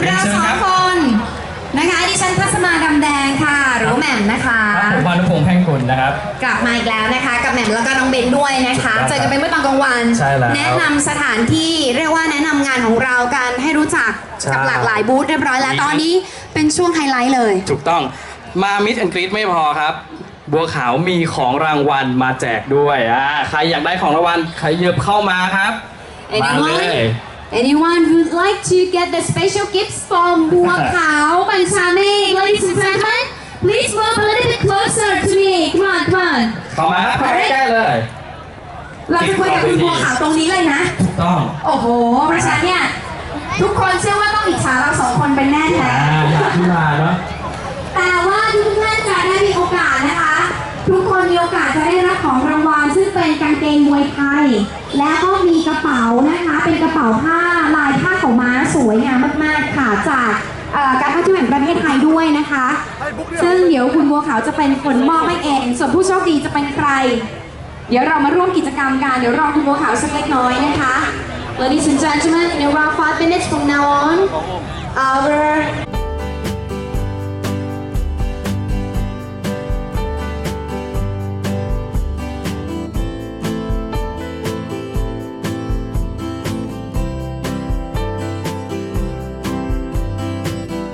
เรียนเราเชิญสอครังบคนนะคะดิฉันทัศมาดำแดงค่ะ หรือว่าแหม่มนะคะ ครับผมพานุพงษ์แพ่งกุลนะครับ กลับมาอีกแล้วนะคะ กับแหม่มแล้วก็น้องเบนด้วยนะคะถูกต้องเจอกันเป็นเมื่อตอนกลางวัน ใช่แล้วแนะนำสถานที่เรียกว่าแนะนำงานของเรากันให้รู้จักใช่ กับหลากหลายบูธเรียบร้อยแล้วตอนนี้เป็นช่วงไฮไลท์เลย ถูกต้องมามิดแอนกรีดไม่พอครับ บัวขาวมีของรางวัลมาแจกด้วยอ่าใครอยากได้ของรางวัลใครเยืบเข้ามาครับมาเลย Anyone? Anyone who'd like to get the special gifts from บัวขาวบัญชาเมฆ ladies and gentlemen please move a little bit closer to me come on come on เข้ามาครับเข้าใกล้ๆเลย เราจะคุยกับคุณบัวขาวตรงนี้เลยนะ ถูกต้อง โอ้โหเพราะฉะนั้นเนี่ย ทุกคนเชื่อว่าต้องอิจฉาเรา ทุกคนมีโอกาสจะได้รับของรางวัลซึ่งเป็นกางเกงมวยไทย และก็มีกระเป๋านะคะ เป็นกระเป๋าผ้าลายผ้าของม้าสวยงามมากๆค่ะจากการท่องเที่ยวแห่งประเทศไทยด้วยนะคะ ซึ่งเดี๋ยวคุณบัวขาวจะเป็นคนมอบให้เอง ส่วนผู้โชคดีจะเป็นใคร เดี๋ยวเรามาร่วมกิจกรรมกัน เดี๋ยวรอคุณบัวขาวสักเล็กน้อยนะคะ Ladies and gentlemen, in around five minutes from now on, our